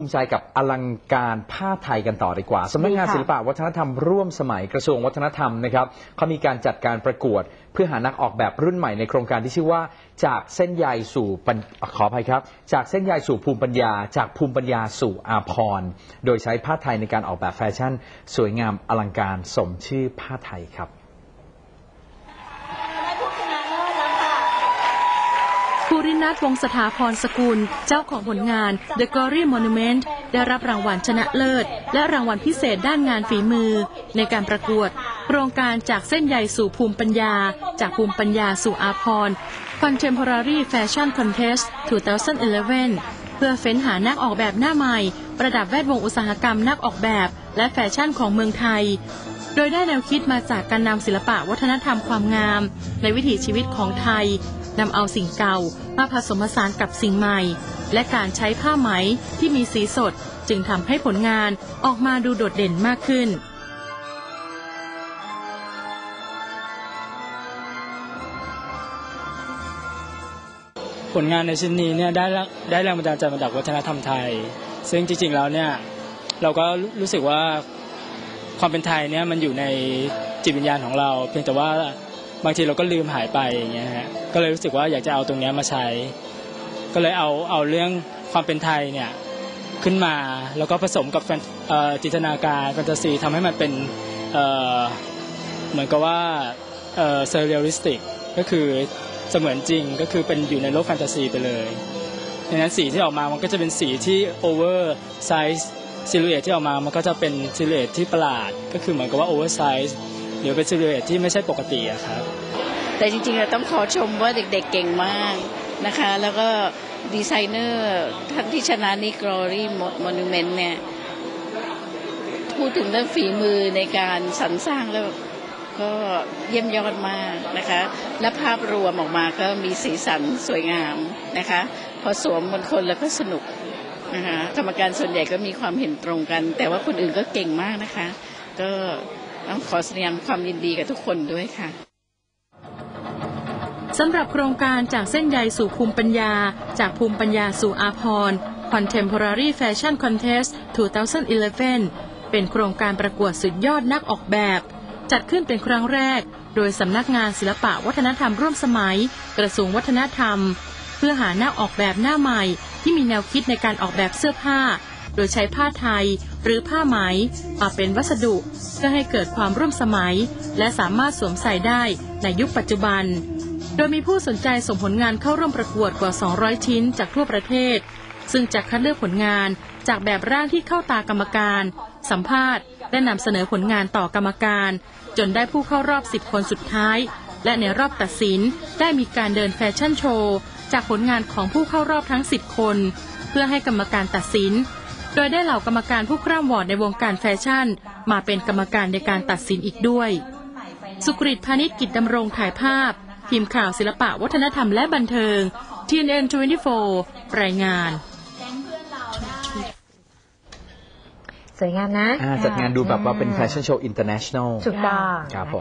ภูมิใจกับอลังการผ้าไทยกันต่อดีกว่าสำนักงานดีค่ะศิลปะวัฒนธรรมร่วมสมัยกระทรวงวัฒนธรรมนะครับเขามีการจัดการประกวด เพื่อหานักออกแบบรุ่นใหม่ในโครงการที่ชื่อว่า จากเส้นใยสู่ปัญขออภัยครับ จากเส้นใยสู่ภูมิปัญญา จากภูมิปัญญาสู่อาภรณ์โดยใช้ผ้าไทยในการออกแบบแฟชั่น สวยงามอลังการสมชื่อผ้าไทยครับ ได้ผู้ชนะเลิศแล้วค่ะ ภูรินัทวงศ์สถาพรสกุล เจ้าของผลงาน The Glory Monument ได้รับรางวัลชนะเลิศ และรางวัลพิเศษด้านงานฝีมือ ในการประกวด โครงการจากเส้นใยสู่ภูมิปัญญา จากภูมิปัญญาสู่อาภรณ์ Contemporary Fashion Contest 2011 เพื่อเฟ้นหานักออกแบบหน้าใหม่ ประดับแวดวงอุตสาหกรรมนักออกแบบ และแฟชั่นของเมืองไทย โดยได้แนวคิดมาจากการนำศิลปะวัฒนธรรมความงาม ในวิถีชีวิตของไทยนำเอาสิ่งเก่ามาผสมผสานกับสิ่งใหม่ และการใช้ผ้าไหมที่มีสีสดจึงทำให้ผลงานออกมาดูโดดเด่นมากขึ้น ผลงานในชิ้นนี้เนี่ยได้ได้แรงบันดาลใจมาจากวัฒนธรรมไทย ซึ่งจริงๆแล้วเนี่ยเราก็รู้สึกว่า ความเป็นไทยเนี่ยมันอยู่ในจิตวิญญาณของเรา เพียงแต่ว่าบางทีเราก็ลืมหายไปอย่างเงี้ยฮะก็เลยรู้สึกว่าอยากจะเอาตรงเนี้ยมาใช้ ก็เลยเอาเอาเรื่องความเป็นไทยเนี่ยขึ้นมาแล้วก็ผสมกับจินตนาการแฟนตาซีทำให้มันเป็นเหมือนกับว่าเอ่อเซอร์เรียลลิสติกก็คือเสมือนจริงก็คือเป็นอยู่ในโลกแฟนตาซีไปเลยดังนั้นสีที่ออกมามันก็จะเป็นสีที่โอเวอร์ไซส์ ซิลูเอทที่ออกมามันก็จะเป็นซิลูเอทที่ประหลาด ก็คือเหมือนกับว่าโอเวอร์ไซส์หรือเป็นซิลูเอทที่ไม่ใช่ปกติอะครับ แต่จริงๆเราต้องขอชมว่าเด็กๆเก่งมากนะคะ แล้วก็ดีไซเนอร์ท่านที่ชนะนี่ Glory Monument เนี่ยพูดถึงเรื่องฝีมือในการสรรสร้างแล้วก็เยี่ยมยอดมากนะคะ และภาพรวมออกมาก็มีสีสันสวยงามนะคะ พอสวมบนคนแล้วก็สนุก นะคะกรรมการส่วนใหญ่ก็มีความเห็นตรงกัน แต่ว่าคนอื่นก็เก่งมากนะคะ ก็ต้องขอแสดงความยินดีกับทุกคนด้วยค่ะสำหรับโครงการจากเส้นใยสู่ภูมิปัญญา จากภูมิปัญญาสู่อาภร Contemporary Fashion Contest 2011 เป็นโครงการประกวดสุดยอดนักออกแบบ จัดขึ้นเป็นครั้งแรก โดยสำนักงานศิลปะวัฒนธรรมร่วมสมัย กระทรวงวัฒนธรรม เพื่อหานักออกแบบหน้าใหม่ ที่มีแนวคิดในการออกแบบเสื้อผ้า โดยใช้ผ้าไทยหรือผ้าไหมมาเป็นวัสดุ เพื่อให้เกิดความร่วมสมัย และสามารถสวมใส่ได้ในยุคปัจจุบัน โดยมีผู้สนใจส่งผลงานเข้าร่วมประกวดกว่า 200 ชิ้นจากทั่วประเทศ ซึ่งจะคัดเลือกผลงานจากแบบร่างที่เข้าตากรรมการ สัมภาษณ์ และนำเสนอผลงานต่อกรรมการ จนได้ผู้เข้ารอบ 10 คนสุดท้าย และในรอบตัดสินได้มีการเดินแฟชั่นโชว์ จากผลงานของผู้เข้ารอบทั้ง 10 คน เพื่อให้กรรมการตัดสิน โดยได้เหล่ากรรมการผู้คร่ำวอร์ดในวงการแฟชั่น มาเป็นกรรมการในการตัดสินอีกด้วย สุกริตพานิชกิจดำรงถ่ายภาพ ทีมข่าวศิลปะวัฒนธรรมและบันเทิง TNN 24รายงานสวยงามนะ อ่าจัดงานดูแบบว่าเป็นแฟชั่นโชว์อินเตอร์เนชั่นแนลถูกต้องครับผม